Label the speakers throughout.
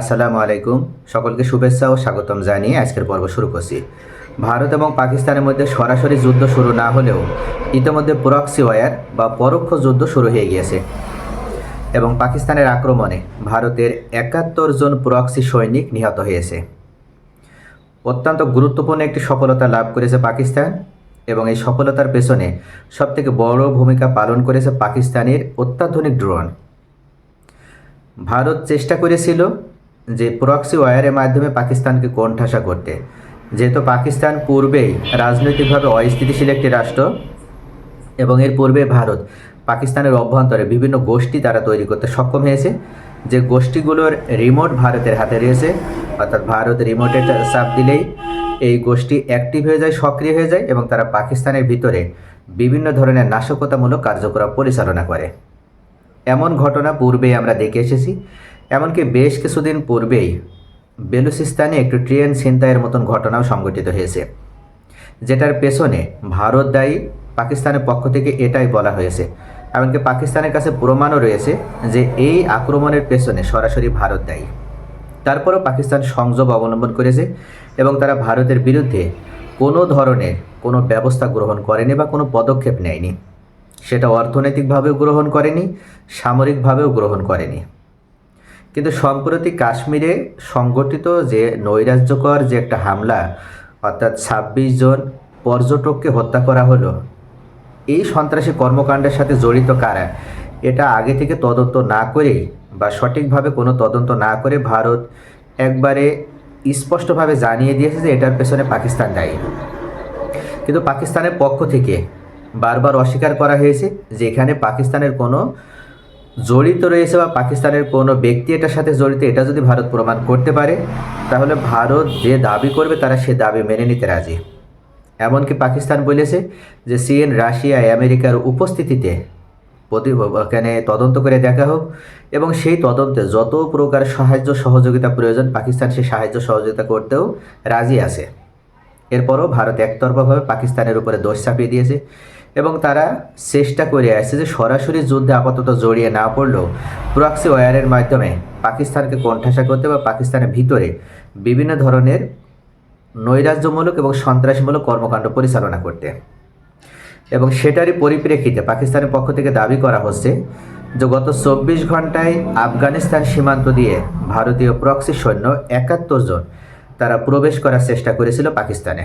Speaker 1: আসসালামু আলাইকুম। সকলকে শুভেচ্ছা ও স্বাগতম জানিয়ে আজকের পর্ব শুরু করছি। ভারত এবং পাকিস্তানের মধ্যে সরাসরি যুদ্ধ শুরু না হলেও ইতিমধ্যে প্রক্সি ওয়ার বা পরোক্ষ যুদ্ধ শুরু হয়ে গিয়েছে। এবং পাকিস্তানের আক্রমণে ভারতের একাত্তর জন প্রক্সি সৈনিক নিহত হয়েছে। অত্যন্ত গুরুত্বপূর্ণ একটি সফলতা লাভ করেছে পাকিস্তান এবং এই সফলতার পেছনে সবথেকে বড় ভূমিকা পালন করেছে পাকিস্তানের অত্যাধুনিক ড্রোন। ভারত চেষ্টা করেছিল যে প্রক্সি ওয়ারের মাধ্যমে পাকিস্তানকে কোণঠাসা করতে। যেহেতু পাকিস্তান পূর্বেই রাজনৈতিকভাবে অস্থিতিশীল একটি রাষ্ট্র এবং এর পূর্বে ভারত পাকিস্তানের অভ্যন্তরে বিভিন্ন গোষ্ঠী তারা তৈরি করতে সক্ষম হয়েছে। যে গোষ্ঠীগুলোর রিমোট ভারতের হাতে রয়েছে, অর্থাৎ ভারত রিমোটে চাপ দিলেই এই গোষ্ঠী অ্যাক্টিভ হয়ে যায়, সক্রিয় হয়ে যায় এবং তারা পাকিস্তানের ভিতরে বিভিন্ন ধরনের নাশকতামূলক কার্যকলাপ পরিচালনা করে। এমন ঘটনা পূর্বেই আমরা দেখে এসেছি। এমনকি বেশ কিছুদিন পূর্বেই বেলুচিস্তানে একটু ট্রেন ছিনতাইয়ের মতন ঘটনাও সংঘটিত হয়েছে, যেটার পেছনে ভারত দায়ী, পাকিস্তানের পক্ষ থেকে এটাই বলা হয়েছে। এমনকি পাকিস্তানের কাছে প্রমাণও রয়েছে যে এই আক্রমণের পেছনে সরাসরি ভারত দায়ী। তারপরও পাকিস্তান সংযম অবলম্বন করেছে এবং তারা ভারতের বিরুদ্ধে কোনো ধরনের কোনো ব্যবস্থা গ্রহণ করেনি বা কোনো পদক্ষেপ নেয়নি। সেটা অর্থনৈতিকভাবেও গ্রহণ করেনি, সামরিকভাবেও গ্রহণ করেনি। কিন্তু সম্প্রতি কাশ্মীরে সংগঠিত যে নৈরাজ্যকর যে একটা হামলা, অর্থাৎ ছাব্বিশ জন পর্যটককে হত্যা করা হলো, এই সন্ত্রাসী কর্মকাণ্ডের সাথে জড়িত কারা? এটা আগে থেকে তদন্ত না করে বা সঠিকভাবে কোনো তদন্ত না করে ভারত একবারে স্পষ্টভাবে জানিয়ে দিয়েছে যে এটার পেছনে পাকিস্তান দায়ী। কিন্তু পাকিস্তানের পক্ষ থেকে বারবার অস্বীকার করা হয়েছে যে এখানে পাকিস্তানের কোনো জড়িত রয়েছে বা পাকিস্তানের কোনো ব্যক্তি এটার সাথে জড়িত, এটা যদি ভারত প্রমাণ করতে পারে, তাহলে ভারত যে দাবি করবে তারা সে দাবি মেনে নিতে রাজি। এমনকি পাকিস্তান বলেছে যে চীন, রাশিয়া, আমেরিকার উপস্থিতিতে প্রতি এখানে তদন্ত করে দেখা হোক এবং সেই তদন্তে যত প্রকার সাহায্য সহযোগিতা প্রয়োজন, পাকিস্তান সেই সাহায্য সহযোগিতা করতেও রাজি আছে। এরপরও ভারত একতরফাভাবে পাকিস্তানের উপরে দোষ চাপিয়ে দিয়েছে। এবং তারা চেষ্টা করে আসছে যে সরাসরি যুদ্ধে আপাতত জড়িয়ে না পড়লেও প্রক্সি ওয়ারের মাধ্যমে পাকিস্তানকে কণ্ঠাসা করতে বা পাকিস্তানের ভিতরে বিভিন্ন ধরনের নৈরাজ্যমূলক এবং সন্ত্রাসমূলক কর্মকাণ্ড পরিচালনা করতে। এবং সেটারই পরিপ্রেক্ষিতে পাকিস্তানের পক্ষ থেকে দাবি করা হচ্ছে যে গত চব্বিশ ঘন্টায় আফগানিস্তান সীমান্ত দিয়ে ভারতীয় প্রক্সি সৈন্য একাত্তর জন তারা প্রবেশ করার চেষ্টা করেছিল পাকিস্তানে।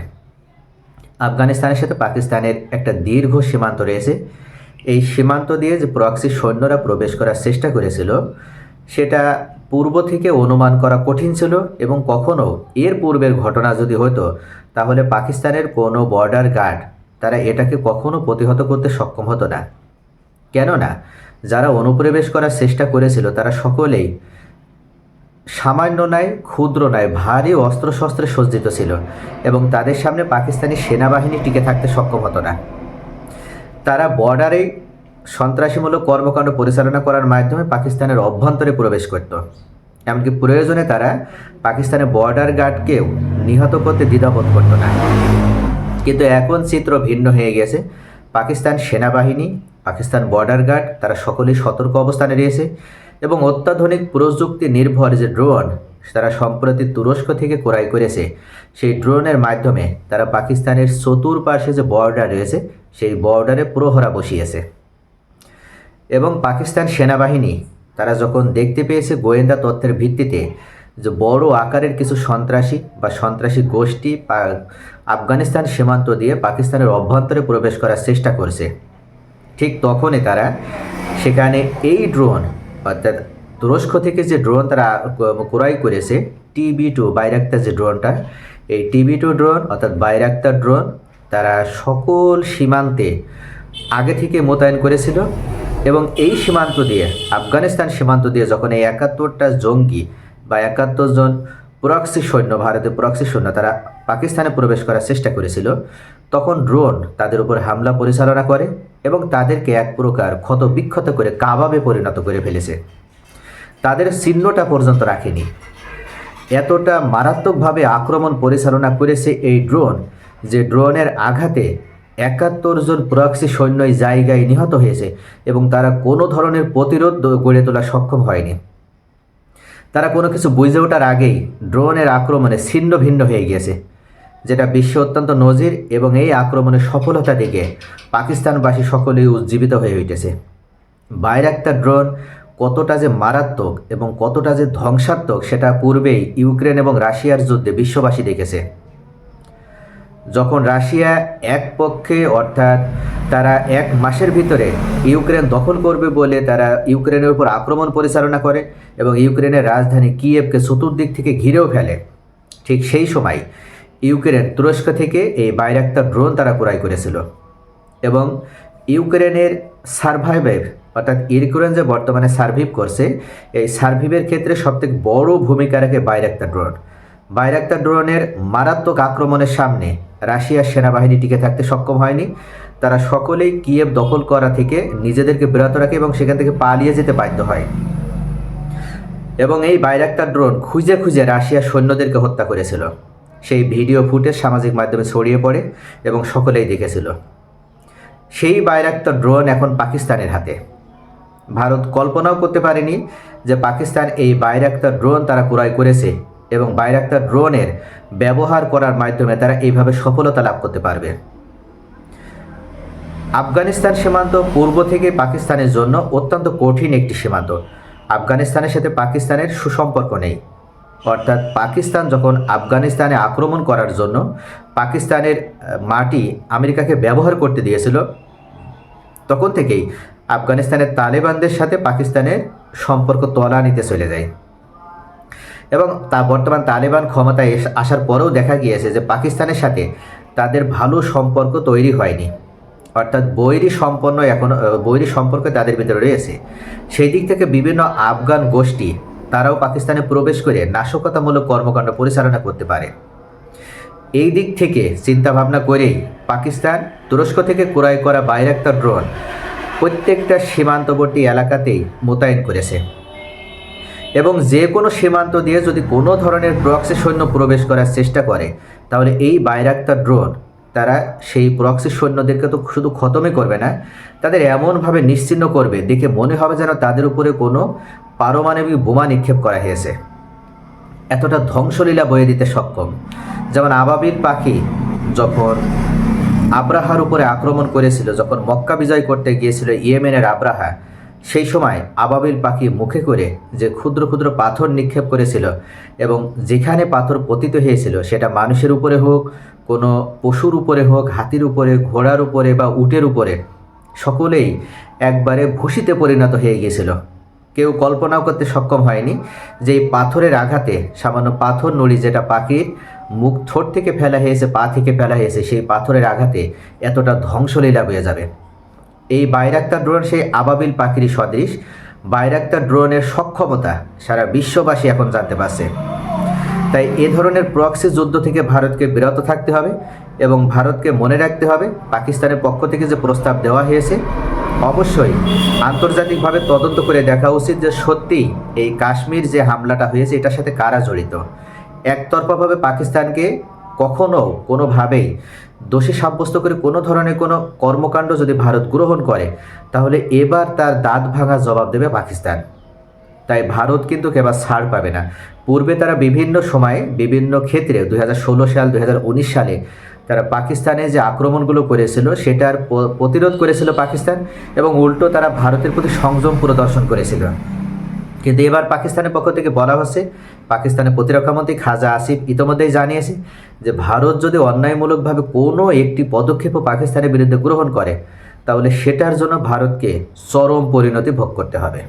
Speaker 1: আফগানিস্তানের সাথে পাকিস্তানের একটা দীর্ঘ সীমান্ত রয়েছে। এই সীমান্ত দিয়ে যে প্রক্সি সৈন্যরা প্রবেশ করার চেষ্টা করেছিল, সেটা পূর্ব থেকে অনুমান করা কঠিন ছিল এবং কখনো এর পূর্বের ঘটনা যদি হতো, তাহলে পাকিস্তানের কোনো বর্ডার গার্ড তারা এটাকে কখনো প্রতিহত করতে সক্ষম হতো না। কেননা, যারা অনুপ্রবেশ করার চেষ্টা করেছিল, তারা সকলেই সামান্য নয় ক্ষুদ্র নয় ভারী অস্ত্রশস্ত্রে সজ্জিত ছিল এবং তাদের সামনে পাকিস্তানি সেনাবাহিনী টিকে থাকতে সক্ষম হতো না। তারা বর্ডারেই সন্ত্রাসীমূলক কর্মকাণ্ড পরিচালনা করার মাধ্যমে পাকিস্তানের অভ্যন্তরে প্রবেশ করত। এমনকি প্রয়োজনে তারা পাকিস্তানের বর্ডার গার্ডকেও নিহত করতে দ্বিধাবোধ করতো না। কিন্তু এখন চিত্র ভিন্ন হয়ে গেছে। পাকিস্তান সেনাবাহিনী, পাকিস্তান বর্ডার গার্ড, তারা সকলেই সতর্ক অবস্থানে রয়েছে। এবং অত্যাধুনিক প্রযুক্তি নির্ভর যে ড্রোন, তারা সম্প্রতি তুরস্ক থেকে ক্রয় করেছে। সেই ড্রোনের মাধ্যমে তারা পাকিস্তানের চতুর্পাশে যে বর্ডার রয়েছে, সেই বর্ডারে প্রহরা বসিয়েছে। এবং পাকিস্তান সেনাবাহিনী, তারা যখন দেখতে পেয়েছে গোয়েন্দা তথ্যের ভিত্তিতে যে বড় আকারের কিছু সন্ত্রাসী বা সন্ত্রাসী গোষ্ঠী আফগানিস্তান সীমান্ত দিয়ে পাকিস্তানের অভ্যন্তরে প্রবেশ করার চেষ্টা করছে, ঠিক তখনই তারা সেখানে এই ড্রোন অর্থাৎ তুরস্ক থেকে যে ড্রোন তারা ক্রয় করেছে টিবি টু বাইরাক্তার যে ড্রোনটা এই টিবি টু ড্রোন অর্থাৎ বাইরাক্তার ড্রোন তারা সকল সীমান্তে আগে থেকে মোতায়েন করেছিল এবং এই সীমান্ত দিয়ে, আফগানিস্তান সীমান্ত দিয়ে যখন এই একাত্তরটা জঙ্গি বা একাত্তর জন প্রক্সি সৈন্য, ভারতের প্রক্সি সৈন্য, তারা পাকিস্তানে প্রবেশ করার চেষ্টা করেছিল, তখন ড্রোন তাদের উপর হামলা পরিচালনা করে। এবং তাদেরকে এক প্রকার ক্ষত বিক্ষত করে কাবাবে পরিণত করে ফেলেছে। তাদের চিহ্নটা পর্যন্ত রাখেনি। এতটা মারাত্মকভাবে আক্রমণ পরিচালনা করেছে এই ড্রোন যে ড্রোনের আঘাতে একাত্তর জন প্রক্সি সৈন্য জায়গায় নিহত হয়েছে এবং তারা কোনো ধরনের প্রতিরোধ গড়ে তোলা সক্ষম হয়নি। তারা কোনো কিছু বুঝে ওঠার আগেই ড্রোনের আক্রমণে ছিন্ন ভিন্ন হয়ে গিয়েছে। যেটা বিশ্বে অত্যন্ত নজির এবং এই আক্রমণের সফলতা দিকে পাকিস্তানবাসী সকলেই উজ্জীবিত হয়ে উঠেছে। বাইরাক্তার ড্রোন কতটা যে মারাত্মক এবং কতটা যে ধ্বংসাত্মক সেটা পূর্বেই ইউক্রেন এবং রাশিয়ার যুদ্ধে বিশ্ববাসী দেখেছে। যখন রাশিয়া এক পক্ষে, অর্থাৎ তারা এক মাসের ভিতরে ইউক্রেন দখল করবে বলে তারা ইউক্রেনের উপর আক্রমণ পরিচালনা করে এবং ইউক্রেনের রাজধানী কিয়েভকে চতুর্দিক থেকে ঘিরেও ফেলে, ঠিক সেই সময় ইউক্রেন তুরস্ক থেকে এই বাইরাক্তার ড্রোন তারা ক্রয় করেছিল এবং ইউক্রেনের সার্ভাইভের, অর্থাৎ ইউক্রেন যে বর্তমানে সার্ভিভ করছে, এই সার্ভিভের ক্ষেত্রে সবথেকে বড় ভূমিকা রাখে বাইরাক্তার ড্রোন। বাইরাক্তার ড্রোনের মারাত্মক আক্রমণের সামনে রাশিয়ার সেনাবাহিনী টিকে থাকতে সক্ষম হয়নি। তারা সকলেই কিয়েভ দখল করা থেকে নিজেদেরকে বিরত রাখে এবং সেখান থেকে পালিয়ে যেতে বাধ্য হয়। এবং এই বাইরাক্তার ড্রোন খুঁজে খুঁজে রাশিয়ার সৈন্যদেরকে হত্যা করেছিল। সেই ভিডিও ফুটেজ সামাজিক মাধ্যমে ছড়িয়ে পড়ে এবং সকলেই দেখেছিল। সেই বাইরাক্তার ড্রোন এখন পাকিস্তানের হাতে। ভারত কল্পনাও করতে পারেনি যে পাকিস্তান এই বাইরাক্তার ড্রোন তারা ক্রয় করেছে এবং বাইরাক্তার ড্রোনের ব্যবহার করার মাধ্যমে তারা এইভাবে সফলতা লাভ করতে পারবে। আফগানিস্তান সীমান্ত পূর্ব থেকে পাকিস্তানের জন্য অত্যন্ত কঠিন একটি সীমান্ত। আফগানিস্তানের সাথে পাকিস্তানের সুসম্পর্ক নেই। অর্থাৎ পাকিস্তান যখন আফগানিস্তানে আক্রমণ করার জন্য পাকিস্তানের মাটি আমেরিকাকে ব্যবহার করতে দিয়েছিল, তখন থেকেই আফগানিস্তানের তালেবানদের সাথে পাকিস্তানের সম্পর্ক তলা নিতে চলে যায়। এবং তা বর্তমান তালেবান ক্ষমতায় আসার পরেও দেখা গিয়েছে যে পাকিস্তানের সাথে তাদের ভালো সম্পর্ক তৈরি হয়নি। অর্থাৎ বৈরী সম্পন্ন এখনও বৈরী সম্পর্ক তাদের ভিতরে রয়েছে। সেই দিক থেকে বিভিন্ন আফগান গোষ্ঠী তারাও পাকিস্তানে প্রবেশ করে নাশকতামূলক কর্মকাণ্ড পরিচালনা করতে পারে। এই দিক থেকে চিন্তা ভাবনা করেই পাকিস্তান তুরস্ক থেকে ক্রয় করা বাইরাক্তার ড্রোন প্রত্যেকটা সীমান্তবর্তী এলাকাতেই মোতায়েন করেছে। এবং যে কোনো সীমান্ত দিয়ে যদি কোনো ধরনের প্রক্সি সৈন্য প্রবেশ করার চেষ্টা করে, তাহলে এই বাইরাক্তার ড্রোন তারা সেই প্রক্সি সৈন্যদেরকে তো শুধু খতমই করবে না, তাদের এমনভাবে নিশ্চিহ্ন করবে, দেখে মনে হবে যেন তাদের উপরে কোনো পারমাণবিক বোমা নিক্ষেপ করা হয়েছে। এতটা ধ্বংসলীলা বয়ে দিতে সক্ষম। যেমন আবাবিল পাখি যখন আব্রাহার উপরে আক্রমণ করেছিল, যখন মক্কা বিজয় করতে গিয়েছিল ইয়েমেনের আব্রাহা, সেই সময় আবাবিল পাখি মুখে করে যে ক্ষুদ্র ক্ষুদ্র পাথর নিক্ষেপ করেছিল এবং যেখানে পাথর পতিত হয়েছিল, সেটা মানুষের উপরে হোক, কোনো পশুর উপরে হোক, হাতির উপরে, ঘোড়ার উপরে বা উটের উপরে, সকলেই একবারে ভূষিতে পরিণত হয়ে গিয়েছিল। কেউ কল্পনাও করতে সক্ষম হয়নি যে এই পাথরের আঘাতে সামান্য পাথর নড়ি যেটা পাখির মুখ ঠোঁট থেকে ফেলা হয়েছে, পা থেকে ফেলা হয়েছে, সেই পাথরের আঘাতে এতটা ধ্বংসলীলা হয়ে যাবে। এই বাইরাক্তার ড্রোন সেই আবাবিল পাখিরই সদৃশ। বাইরাক্তার ড্রোনের সক্ষমতা সারা বিশ্ববাসী এখন জানতে পারছে। তাই এ ধরনের প্রক্সি যুদ্ধ থেকে ভারতকে বিরত থাকতে হবে এবং ভারতকে মনে রাখতে হবে, পাকিস্তানের পক্ষ থেকে যে প্রস্তাব দেওয়া হয়েছে অবশ্যই আন্তর্জাতিকভাবে তদন্ত করে দেখা উচিত যে সত্যি এই কাশ্মীর যে হামলাটা হয়েছে, এটার সাথে কারা জড়িত? একতরফাভাবে পাকিস্তানকে কখনো কোনোভাবেই দোষী সাব্যস্ত করে কোনো ধরনের কোনো কর্মকাণ্ড যদি ভারত গ্রহণ করে, তাহলে এবার তার দাঁত ভাঙা জবাব দেবে পাকিস্তান। তাই ভারত কিন্তু এবার ছাড় পাবে না। পূর্বে তারা বিভিন্ন সময়ে বিভিন্ন ক্ষেত্রে দুই হাজার ষোলো সাল, দুই হাজার উনিশ সালে তারা পাকিস্তানে যে আক্রমণগুলো করেছিল সেটার প্রতিরোধ করেছিল পাকিস্তান এবং উল্টো তারা ভারতের প্রতি সংযম প্রদর্শন করেছিল। কিন্তু এবার পাকিস্তানের পক্ষ থেকে বলা হচ্ছে, পাকিস্তানের প্রতিরক্ষামন্ত্রী খাজা আসিফ ইতোমধ্যেই জানিয়েছে যে, ভারত যদি অন্যায়মূলকভাবে কোনো একটি পদক্ষেপও পাকিস্তানের বিরুদ্ধে গ্রহণ করে, তাহলে সেটার জন্য ভারতকে চরম পরিণতি ভোগ করতে হবে।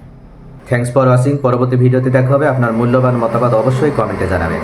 Speaker 1: থ্যাংকস ফর ওয়াচিং পরবর্তী ভিডিওতে দেখা হবে। আপনার মূল্যবান মতামত অবশ্যই কমেন্টে জানাবেন।